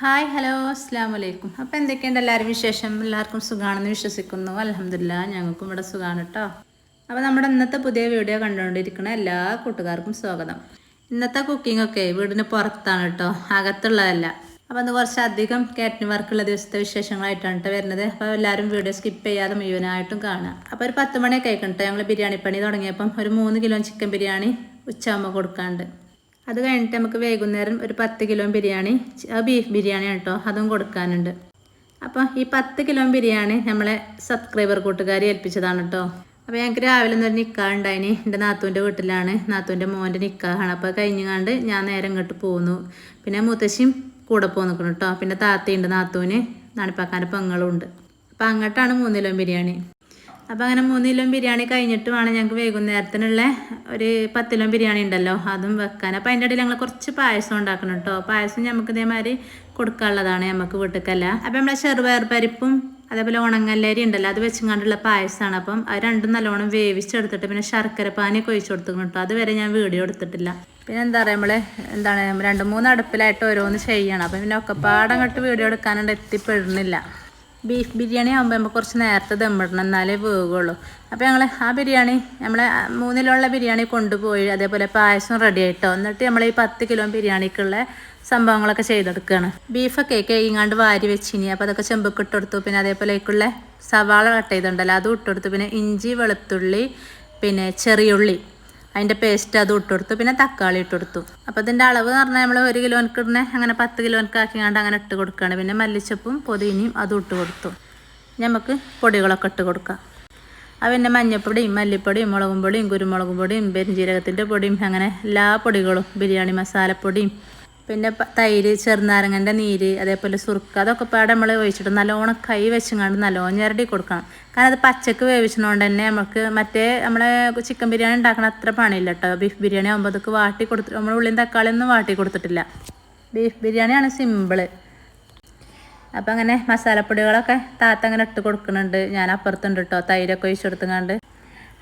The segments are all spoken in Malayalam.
ഹായ് ഹലോ അസ്സാം വലൈക്കും അപ്പോൾ എന്തൊക്കെയുണ്ട് എല്ലാവരും വിശേഷം? എല്ലാവർക്കും സുഖമാണെന്ന് വിശ്വസിക്കുന്നു. അലഹമില്ല ഞങ്ങൾക്കും ഇവിടെ സുഖമാണ് കേട്ടോ അപ്പോൾ നമ്മുടെ ഇന്നത്തെ പുതിയ വീഡിയോ കണ്ടുകൊണ്ടിരിക്കുന്ന എല്ലാ കൂട്ടുകാർക്കും സ്വാഗതം. ഇന്നത്തെ കുക്കിംഗ് ഒക്കെ വീടിന് പുറത്താണ് കേട്ടോ അകത്തുള്ളതല്ല. അപ്പോൾ അന്ന് കുറച്ചധികം കാറ്റിന് വർക്കുള്ള ദിവസത്തെ വിശേഷങ്ങളായിട്ടാണ് കേട്ടോ വരുന്നത്. അപ്പോൾ എല്ലാവരും വീഡിയോ സ്കിപ്പ് ചെയ്യാതെ മുഴുവനായിട്ടും കാണുക. അപ്പോൾ ഒരു പത്ത് മണിയൊക്കെ കേട്ടോ ഞങ്ങൾ ബിരിയാണി പണി തുടങ്ങിയപ്പം ഒരു മൂന്ന് കിലോ ചിക്കൻ ബിരിയാണി ഉച്ചയാകുമ്പോൾ കൊടുക്കാണ്ട്. അത് കഴിഞ്ഞിട്ട് നമുക്ക് വൈകുന്നേരം ഒരു പത്ത് കിലോ ബിരിയാണി ബീഫ് ബിരിയാണി കേട്ടോ അതും കൊടുക്കാനുണ്ട്. അപ്പോൾ ഈ പത്ത് കിലോ ബിരിയാണി നമ്മളെ സബ്സ്ക്രൈബർ കൂട്ടുകാരി ഏൽപ്പിച്ചതാണ് കേട്ടോ. അപ്പോൾ ഞങ്ങൾക്ക് രാവിലെ ഒന്നൊരു നിക്കാഹ് ഉണ്ടായിന്. എന്റെ നാത്തൂന്റെ വീട്ടിലാണ്. നാത്തൂന്റെ മോന്റെ നിക്കാഹാണ്. അപ്പോൾ കഴിഞ്ഞങ്ങാണ്ട് ഞാൻ നേരെ ഇങ്ങോട്ട് പോന്നു. പിന്നെ മുത്തശ്ശിയും കൂടെ പോന്നിക്കണം കേട്ടോ. പിന്നെ താത്തയുണ്ട് നാത്തൂന് പെങ്ങളും ഉണ്ട്. അപ്പോൾ അങ്ങോട്ടാണ് മൂന്ന് കിലോ ബിരിയാണി. അപ്പോൾ അങ്ങനെ മൂന്ന് കിലോ ബിരിയാണി കഴിഞ്ഞിട്ട് ഞങ്ങൾക്ക് വൈകുന്നേരത്തിനുള്ള ഒരു പത്ത് കിലോ ബിരിയാണി ഉണ്ടല്ലോ അതും വെക്കാൻ. അപ്പോൾ അതിന്റെ ഇടയിൽ ഞങ്ങൾ കുറച്ച് പായസം ഉണ്ടാക്കണം കേട്ടോ പായസം നമുക്ക് ഇതേമാതിരി കൊടുക്കാനുള്ളതാണ് നമുക്ക് വീട്ടിലേക്കല്ല അപ്പോൾ നമ്മളെ ചെറുപയർ പരിപ്പും അതേപോലെ ഉണങ്ങല്ലേരി ഉണ്ടല്ലോ അത് വെച്ചുകൊണ്ടുള്ള പായസമാണ് അപ്പം അത് രണ്ടും നല്ലോണം വേവിച്ചെടുത്തിട്ട് പിന്നെ ശർക്കര പാനിയൊക്കെ ഒഴിച്ചു കൊടുത്തിക്കണം കേട്ടോ അതുവരെ ഞാൻ വീഡിയോ എടുത്തിട്ടില്ല. പിന്നെ എന്താ പറയുക നമ്മൾ എന്താണ് രണ്ട് മൂന്ന് അടുപ്പിലായിട്ട് ഓരോന്ന് ചെയ്യണം. അപ്പം പിന്നെ ഒക്കെപ്പാടങ്ങോട്ട് വീഡിയോ എടുക്കാനുണ്ട് എത്തിപ്പെടുന്നില്ല ബീഫ് ബിരിയാണി ആകുമ്പോൾ നമുക്ക് കുറച്ച് നേരത്തെ ദമ്മിടണം എന്നാലേ വേകുള്ളൂ അപ്പോൾ ഞങ്ങൾ ആ ബിരിയാണി നമ്മളെ മൂന്നിലുള്ള ബിരിയാണി കൊണ്ടുപോയി അതേപോലെ പായസം റെഡി ആയിട്ടോ. എന്നിട്ട് നമ്മൾ ഈ പത്ത് കിലോ ബിരിയാണിക്കുള്ള സംഭവങ്ങളൊക്കെ ചെയ്തെടുക്കുകയാണ് ബീഫൊക്കെ കേങ്ങാണ്ട് വാരി വെച്ചിനി. അപ്പോൾ അതൊക്കെ ചെമ്പൊക്കെ ഇട്ടെടുത്തു പിന്നെ അതേപോലെ അതിലേക്കുള്ള സവാള കട്ട് ചെയ്തിട്ടുണ്ടല്ലോ അതും ഇട്ടെടുത്തു പിന്നെ ഇഞ്ചി വെളുത്തുള്ളി പിന്നെ ചെറിയുള്ളി. അതിന്റെ പേസ്റ്റ് അത് ഇട്ടുകൊടുത്തു. പിന്നെ തക്കാളി ഇട്ട് കൊടുത്തു അപ്പോൾ ഇതിന്റെ അളവ് എന്ന് പറഞ്ഞാൽ നമ്മൾ ഒരു കിലോനക്ക് ഇടുന്ന അങ്ങനെ പത്ത് കിലോനക്ക് ആക്കിയാണ്ട് അങ്ങനെ ഇട്ട് കൊടുക്കുകയാണ് പിന്നെ മല്ലിച്ചപ്പും പൊതിനിയും അതും ഇട്ട് കൊടുത്തു. നമുക്ക് പൊടികളൊക്കെ ഇട്ട് കൊടുക്കാം. അത് പിന്നെ മഞ്ഞപ്പൊടിയും മല്ലിപ്പൊടിയും മുളകും പൊടിയും കുരുമുളകും പൊടിയും പെരുംജീരകത്തിന്റെ പൊടിയും അങ്ങനെ എല്ലാ പൊടികളും. ബിരിയാണി മസാലപ്പൊടിയും പിന്നെ തൈര് ചെറുനാരങ്ങന്റെ നീര് അതേപോലെ സുറുക്ക അതൊക്കെ പാടെ നമ്മൾ ഒഴിച്ചിട്ട് നല്ലോണം കൈ വെച്ചങ്ങാണ്ട് നല്ലോണം ഞെരടി കൊടുക്കണം. കാരണം അത് പച്ചക്ക് വേവിച്ചതുകൊണ്ട് തന്നെ നമുക്ക് മറ്റേ നമ്മളെ ചിക്കൻ ബിരിയാണി ഉണ്ടാക്കണ അത്ര പണിയില്ല കേട്ടോ ബീഫ് ബിരിയാണി ആകുമ്പോൾ അതൊക്കെ വാട്ടി കൊടുത്ത് നമ്മൾ ഉള്ളിയും തക്കാളിയൊന്നും വാട്ടി കൊടുത്തിട്ടില്ല. ബീഫ് ബിരിയാണിയാണ് സിമ്പിൾ. അപ്പം അങ്ങനെ മസാലപ്പൊടികളൊക്കെ താത്ത അങ്ങനെ ഇട്ട് കൊടുക്കുന്നുണ്ട് ഞാൻ അപ്പുറത്തുണ്ട് കേട്ടോ തൈരൊക്കെ ഒഴിച്ചു കൊടുത്തുങ്ങാണ്ട്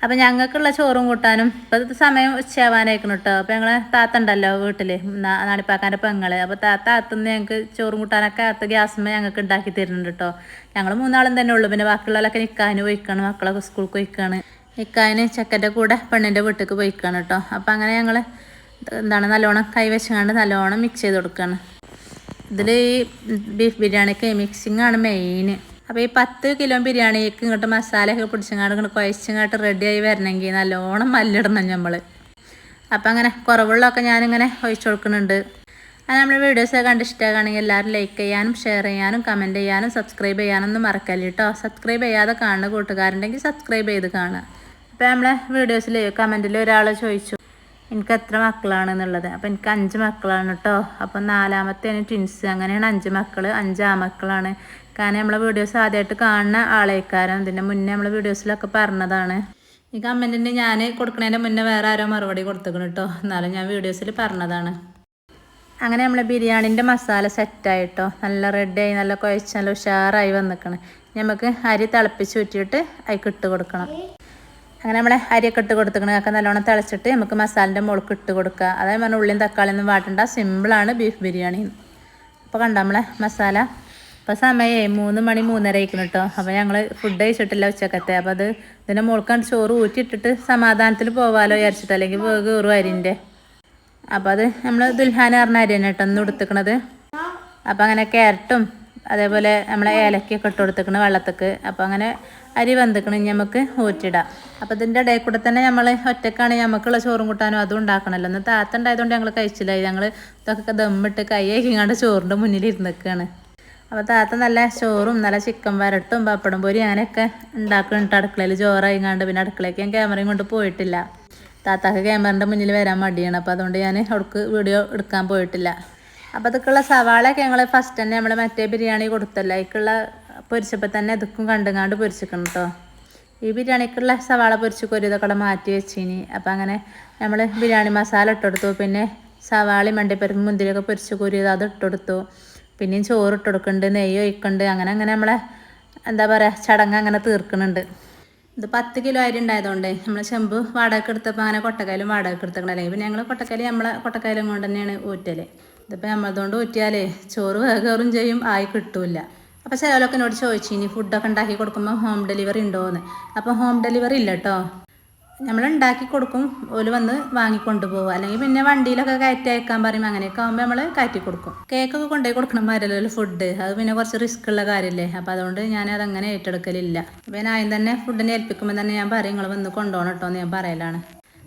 അപ്പം ഞങ്ങൾക്കുള്ള ചോറും കൂട്ടാനും ഇപ്പം സമയം ഉച്ചയാവാനായിരിക്കണം കേട്ടോ അപ്പം ഞങ്ങൾ താത്ത ഉണ്ടല്ലോ വീട്ടിൽ നാണിപ്പാക്കാന്റെ പെങ്ങൾ. അപ്പോൾ താത്ത അകത്തുനിന്ന് ഞങ്ങൾക്ക് ചോറും കൂട്ടാനൊക്കെ അകത്ത് ഗ്യാസുമ്മ ഞങ്ങൾക്ക് ഉണ്ടാക്കി തരുന്നുണ്ട് കേട്ടോ ഞങ്ങൾ മൂന്നാളും തന്നെ ഉള്ളൂ. പിന്നെ ബാക്കിയുള്ളവരൊക്കെ നിൽക്കാനും പോയിക്കാണ് മക്കളൊക്കെ സ്കൂൾക്ക് പോയിക്കാണ്. നിൽക്കാന് ചെക്കന്റെ കൂടെ പെണ്ണിന്റെ വീട്ടിലേക്ക് പോയിക്കാണ് കേട്ടോ അപ്പം അങ്ങനെ ഞങ്ങൾ എന്താണ് നല്ലോണം കൈവശങ്ങാണ്ട് നല്ലോണം മിക്സ് ചെയ്ത് കൊടുക്കുകയാണ് ഇതിൽ ഈ ബീഫ് ബിരിയാണിക്ക് മിക്സിംഗ് ആണ് മെയിൻ അപ്പോൾ ഈ പത്ത് കിലോ ബിരിയാണിക്ക് ഇങ്ങോട്ട് മസാലയൊക്കെ പിടിച്ചങ്ങാണ്ട് ഇങ്ങോട്ട് കുഴച്ചങ്ങാട്ട് റെഡിയായി വരണമെങ്കിൽ നല്ലോണം മല്ലിടണം നമ്മൾ അപ്പം അങ്ങനെ കുറവുള്ളതൊക്കെ ഞാനിങ്ങനെ ഒഴിച്ചു കൊടുക്കുന്നുണ്ട്. അത് നമ്മൾ വീഡിയോസൊക്കെ കണ്ട് ഇഷ്ടമാണെങ്കിൽ എല്ലാവരും ലൈക്ക് ചെയ്യാനും ഷെയർ ചെയ്യാനും കമന്റ് ചെയ്യാനും സബ്സ്ക്രൈബ് ചെയ്യാനൊന്നും മറക്കല്ല കേട്ടോ സബ്സ്ക്രൈബ് ചെയ്യാതെ കാണുന്ന കൂട്ടുകാരുണ്ടെങ്കിൽ സബ്സ്ക്രൈബ് ചെയ്ത് കാണുക. അപ്പോൾ നമ്മളെ വീഡിയോസിൽ കമന്റിൽ ഒരാൾ ചോദിച്ചു എനിക്ക് എത്ര മക്കളാണെന്നുള്ളത് അപ്പോൾ എനിക്ക് അഞ്ച് മക്കളാണ് കേട്ടോ അപ്പം നാലാമത്തേന് ട്വിൻസ് അങ്ങനെയാണ് അഞ്ച് മക്കൾ അഞ്ച് ആമക്കളാണ് കാരണം നമ്മളെ വീഡിയോസ് ആദ്യമായിട്ട് കാണുന്ന ആളേക്കാരം. ഇതിന്റെ മുന്നേ നമ്മളെ വീഡിയോസിലൊക്കെ പറഞ്ഞതാണ്. ഈ കമന്റിന് ഞാൻ കൊടുക്കുന്നതിന്റെ മുന്നേ വേറെ ആരോ മറുപടി കൊടുത്തേക്കണം കേട്ടോ എന്നാലും ഞാൻ വീഡിയോസിൽ പറഞ്ഞതാണ്. അങ്ങനെ നമ്മളെ ബിരിയാണിന്റെ മസാല സെറ്റായിട്ടോ നല്ല റെഡിയായി നല്ല കുഴച്ച് നല്ല ഉഷാറായി വന്നിക്കണം. നമുക്ക് അരി തിളപ്പിച്ച് ഊറ്റിയിട്ട് അതിക്ക് ഇട്ട് കൊടുക്കണം. അങ്ങനെ നമ്മളെ അരിയൊക്കെ ഇട്ട് കൊടുത്തിക്കണം. ഒക്കെ നല്ലോണം തിളച്ചിട്ട് നമുക്ക് മസാലന്റെ മുളക്ക് ഇട്ട് കൊടുക്കുക അതായത് പറഞ്ഞാൽ ഉള്ളിയും തക്കാളിയൊന്നും വാട്ടണ്ട. സിമ്പിളാണ് ബീഫ് ബിരിയാണി. അപ്പോൾ കണ്ട നമ്മളെ മസാല? ഇപ്പോൾ സമയമേ മൂന്ന് മണി മൂന്നര ആയിക്കണം കേട്ടോ അപ്പോൾ ഞങ്ങൾ ഫുഡ് കഴിച്ചിട്ടില്ല ഉച്ചക്കത്തെ. അപ്പോൾ അത് ഇതിന്റെ മുളക്കാണ്ട് ചോറ് ഊറ്റിയിട്ടിട്ട് സമാധാനത്തിൽ പോവാലോ വിചാരിച്ചിട്ട് അല്ലെങ്കിൽ വേഗം അരിന്റെ അപ്പോൾ അത് നമ്മൾ ദുൽഹാൻ പറഞ്ഞ അരി തന്നെ കേട്ടോ ഒന്ന് എടുത്തുക്കണത് അപ്പോൾ അങ്ങനെ ക്യാരറ്റും അതേപോലെ നമ്മളെ ഏലക്കൊക്കെ ഇട്ട് കൊടുത്തേക്കണ് വെള്ളത്തേക്ക്. അപ്പോൾ അങ്ങനെ അരി വന്നിക്കണ ഇനി നമുക്ക് ഊറ്റിടാം. അപ്പോൾ ഇതിന്റെ ഇടയിൽ കൂടെ തന്നെ നമ്മൾ ഒറ്റക്കാണ് നമുക്കുള്ള ചോറും കൂട്ടാനും അതും ഉണ്ടാക്കണമല്ലോ ഒന്ന് താത്ത ഉണ്ടായതുകൊണ്ട് ഞങ്ങൾ കഴിച്ചില്ല. ഞങ്ങൾ ഇതൊക്കെ ദമ്മിട്ട് കൈ അയക്കാണ്ട് ചോറിന്റെ മുന്നിൽ ഇരുന്നിക്കാണ് അപ്പോൾ താത്ത നല്ല ചോറും നല്ല ചിക്കൻ വരട്ടും പപ്പടം പൊരി അങ്ങനെയൊക്കെ ഉണ്ടാക്കുന്നുണ്ട് അടുക്കളയിൽ ചോറായിങ്ങാണ്ട് പിന്നെ അടുക്കളയ്ക്ക് ഞാൻ ക്യാമറയും കൊണ്ട് പോയിട്ടില്ല. താത്താക്ക് ക്യാമറന്റെ മുന്നിൽ വരാൻ മടിയാണ്. അപ്പോൾ അതുകൊണ്ട് ഞാൻ അവിടേക്ക് വീഡിയോ എടുക്കാൻ പോയിട്ടില്ല. അപ്പോൾ അതൊക്കെയുള്ള സവാളയൊക്കെ ഞങ്ങൾ ഫസ്റ്റ് തന്നെ നമ്മൾ മറ്റേ ബിരിയാണി കൊടുത്തല്ലോ. അതിക്കുള്ള പൊരിച്ചപ്പോൾ തന്നെ ഇതൊക്കെ കണ്ടുങ്ങാണ്ട് പൊരിച്ചിക്കണം കേട്ടോ ഈ ബിരിയാണിക്കുള്ള സവാള പൊരിച്ച് കൊരി ഇതൊക്കെ മാറ്റി വെച്ചിനി. അപ്പോൾ അങ്ങനെ നമ്മൾ ബിരിയാണി മസാല ഇട്ടെടുത്തു പിന്നെ സവാളയും മണ്ടിപ്പരിപ്പും മുന്തിരിയൊക്കെ പൊരിച്ച് കൊരി അത് ഇട്ടെടുത്തു പിന്നെയും ചോറ് ഇട്ടെടുക്കുന്നുണ്ട് നെയ്യ് ഒഴിക്കുന്നുണ്ട് അങ്ങനെ അങ്ങനെ നമ്മളെ എന്താ പറയുക ചടങ്ങ് അങ്ങനെ തീർക്കുന്നുണ്ട് ഇത് പത്ത് കിലോ അരി ഉണ്ടായതുകൊണ്ട് നമ്മൾ ചെമ്പ് വാടക എടുത്തപ്പോൾ അങ്ങനെ കൊട്ടക്കായലും വാടക എടുത്തേക്കണം അല്ലെങ്കിൽ പിന്നെ ഞങ്ങൾ കൊട്ടക്കായലും നമ്മളെ കൊട്ടക്കായലും കൊണ്ട് തന്നെയാണ് ഊറ്റൽ. ഇതിപ്പോൾ നമ്മളതുകൊണ്ട് ഊറ്റിയാലേ ചോറ് വേഗം ചെയ്യും ആയി കിട്ടൂല അപ്പോൾ ചിലവരൊക്കെ എന്നോട് ചോദിച്ചു ഇനി ഫുഡൊക്കെ ഉണ്ടാക്കി കൊടുക്കുമ്പോൾ ഹോം ഡെലിവറി ഉണ്ടോയെന്ന് അപ്പോൾ ഹോം ഡെലിവറി ഇല്ല കേട്ടോ നമ്മൾ ഉണ്ടാക്കി കൊടുക്കും. ഓൽ വന്ന് വാങ്ങിക്കൊണ്ട് പോകും അല്ലെങ്കിൽ പിന്നെ വണ്ടിയിലൊക്കെ കയറ്റി അയക്കാൻ പറയും. അങ്ങനെയൊക്കെ ആകുമ്പോൾ നമ്മൾ കയറ്റി കൊടുക്കും. കേക്കൊക്കെ കൊണ്ടുപോയി കൊടുക്കണം മരലൊരു ഫുഡ് അത് പിന്നെ കുറച്ച് റിസ്ക് ഉള്ള കാര്യമല്ലേ അപ്പോൾ അതുകൊണ്ട് ഞാൻ അതങ്ങനെ ഏറ്റെടുക്കലില്ല. അപ്പം ആദ്യം തന്നെ ഫുഡിനെ ഏൽപ്പിക്കുമ്പോൾ തന്നെ ഞാൻ പറയും നിങ്ങൾ വന്ന് കൊണ്ടുപോകണം കേട്ടോ എന്ന് ഞാൻ പറയലാണ്.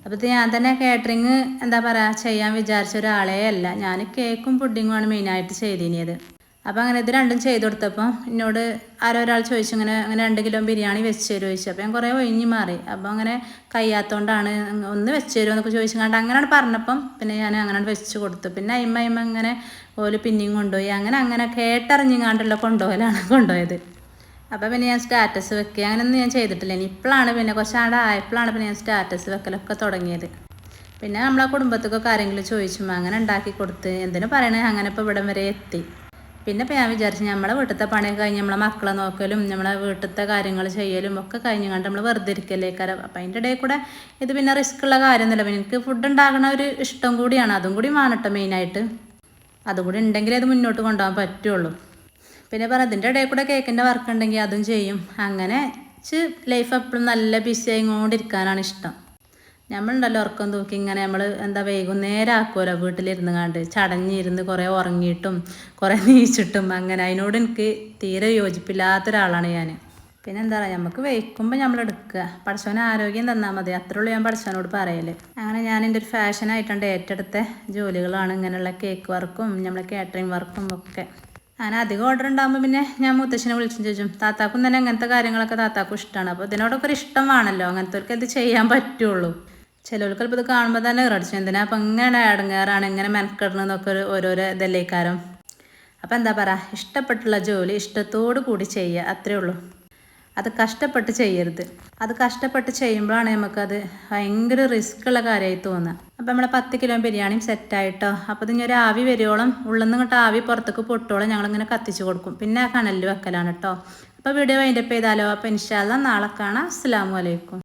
അപ്പോൾ ഇത് ഞാൻ തന്നെ കാറ്ററിങ് എന്താ പറയുക ചെയ്യാൻ വിചാരിച്ച ഒരാളേ അല്ല. ഞാൻ കേക്കും പുഡിങ്ങുമാണ് മെയിനായിട്ട് ചെയ്തിനിയത്. അപ്പോൾ അങ്ങനെ ഇത് രണ്ടും ചെയ്ത് കൊടുത്തപ്പോൾ എന്നോട് ആരോ ഒരാൾ ചോദിച്ചു ഇങ്ങനെ അങ്ങനെ രണ്ട് കിലോ ബിരിയാണി വെച്ച് തരുമോ? ചോദിച്ചു. അപ്പോൾ ഞാൻ കുറേ ഒഴിഞ്ഞ് മാറി. അപ്പോൾ അങ്ങനെ കയ്യാത്തോണ്ടാണ് ഒന്ന് വെച്ച് തരുമോ എന്നൊക്കെ ചോദിച്ചു കണ്ട് അങ്ങനെയാണ് പറഞ്ഞപ്പം പിന്നെ ഞാൻ അങ്ങനെ വെച്ച് കൊടുത്തു. പിന്നെ അയിമ അയിമ അങ്ങനെ ഓൽ പിന്നെയും കൊണ്ടുപോയി. അങ്ങനെ അങ്ങനെ കേട്ടറിഞ്ഞിങ്ങാണ്ടുള്ള കൊണ്ടുപോകലാണ് കൊണ്ടുപോയത്. അപ്പോൾ പിന്നെ ഞാൻ സ്റ്റാറ്റസ് വെക്കുക അങ്ങനെയൊന്നും ഞാൻ ചെയ്തിട്ടില്ല. ഇനി ഇപ്പോഴാണ് പിന്നെ കുറച്ച് ആടെ ആയപ്പോഴാണ് പിന്നെ ഞാൻ സ്റ്റാറ്റസ് വെക്കലൊക്കെ തുടങ്ങിയത്. പിന്നെ നമ്മളെ കുടുംബത്തൊക്കെ ആരെങ്കിലും ചോദിച്ചു അങ്ങനെ ഉണ്ടാക്കി കൊടുത്ത് എന്തിനു പറയണേ? അങ്ങനെ ഇപ്പോൾ ഇവിടം വരെ എത്തി. പിന്നെ ഇപ്പം ഞാൻ വിചാരിച്ചു നമ്മളെ വീട്ടിലത്തെ പണിയൊക്കെ കഴിഞ്ഞ് നമ്മളെ മക്കളെ നോക്കലും നമ്മളെ വീട്ടിലത്തെ കാര്യങ്ങൾ ചെയ്യലും ഒക്കെ കഴിഞ്ഞ് കണ്ട് നമ്മൾ വെറുതെ ഇരിക്കല്ലേ കാരം അപ്പം അതിന്റെ ഇടയിൽ കൂടെ ഇത് പിന്നെ റിസ്ക് ഉള്ള കാര്യമൊന്നുമില്ല. പിന്നെ എനിക്ക് ഫുഡ് ഉണ്ടാക്കണ ഒരു ഇഷ്ടം കൂടിയാണ്. അതും കൂടി വേണം മെയിനായിട്ട് അതും കൂടി അത് മുന്നോട്ട് കൊണ്ടുപോകാൻ പറ്റുള്ളൂ. പിന്നെ പറ അതിന്റെ ഇടയിൽ കൂടെ കേക്കിന്റെ വർക്ക് ഉണ്ടെങ്കിൽ അതും ചെയ്യും. അങ്ങനെ ലൈഫ് എപ്പോഴും നല്ല ബിസി ആയിക്കൊണ്ടിരിക്കാനാണ് ഇഷ്ടം. നമ്മളുണ്ടല്ലോ ഉറക്കം തൂക്കി ഇങ്ങനെ നമ്മൾ എന്താ വൈകുന്നേരം ആക്കുമല്ലോ വീട്ടിലിരുന്ന് കണ്ട് ചടഞ്ഞിരുന്ന് കുറേ ഉറങ്ങിയിട്ടും കുറേ നീച്ചിട്ടും അങ്ങനെ അതിനോട് എനിക്ക് തീരെ യോജിപ്പില്ലാത്ത ഒരാളാണ് ഞാൻ പിന്നെ എന്താ പറയുക നമുക്ക് വയ്ക്കുമ്പോൾ നമ്മൾ എടുക്കുക പഠിച്ചവന് ആരോഗ്യം തന്നാൽ മതി. അത്രേ ഉള്ളൂ ഞാൻ പഠിച്ചവനോട് പറയൽ അങ്ങനെ ഞാൻ എന്റെ ഒരു ഫാഷനായിട്ടുണ്ട് ഏറ്റെടുത്ത ജോലികളാണ്. ഇങ്ങനെയുള്ള കേക്ക് വർക്കും നമ്മളെ കാറ്ററിംഗ് വർക്കും ഒക്കെ. അങ്ങനെ അധികം ഓർഡർ ഉണ്ടാകുമ്പോൾ പിന്നെ ഞാൻ മുത്തശ്ശനെ വിളിച്ചു ചോദിച്ചു താത്താക്കും തന്നെ അങ്ങനത്തെ കാര്യങ്ങളൊക്കെ താത്താക്കും ഇഷ്ടമാണ് അപ്പോൾ ഇതിനോടൊക്കെ ഒരു ഇഷ്ടം വേണമല്ലോ അങ്ങനത്തെ ഇത് ചെയ്യാൻ പറ്റുള്ളൂ. ചിലവർക്ക് ഇത് കാണുമ്പോൾ തന്നെ ഇറടിച്ചു എന്തിനാ അപ്പം ഇങ്ങനെ ഇടങ്ങാറാണ് ഇങ്ങനെ മെനക്കെടണമെന്നൊക്കെ ഒരു ഓരോരോ ഇതല്ലേക്കാരം. അപ്പം എന്താ പറയുക ഇഷ്ടപ്പെട്ടുള്ള ജോലി ഇഷ്ടത്തോടു കൂടി ചെയ്യുക അത്രേ ഉള്ളൂ. അത് കഷ്ടപ്പെട്ട് ചെയ്യരുത്. അത് കഷ്ടപ്പെട്ട് ചെയ്യുമ്പോഴാണ് നമുക്കത് ഭയങ്കര റിസ്ക് ഉള്ള കാര്യമായി തോന്നുക അപ്പം നമ്മളെ പത്ത് കിലോ ബിരിയാണിയും സെറ്റായിട്ടോ അപ്പോൾ ഇതിങ്ങനെ ആവി വരുവോളം ഉള്ളിൽ നിന്ന് ഇങ്ങോട്ട് ആവി പുറത്തേക്ക് പൊട്ടോളം ഞങ്ങളിങ്ങനെ കത്തിച്ചു കൊടുക്കും. പിന്നെ ആ കണലിൽ വെക്കലാണ് കേട്ടോ അപ്പോൾ വീഡിയോ വൈൻഡപ്പ് ചെയ്താലോ? അപ്പോൾ ഇൻഷാല്ല നാളെ കാണാം. അസ്സാം വലൈക്കും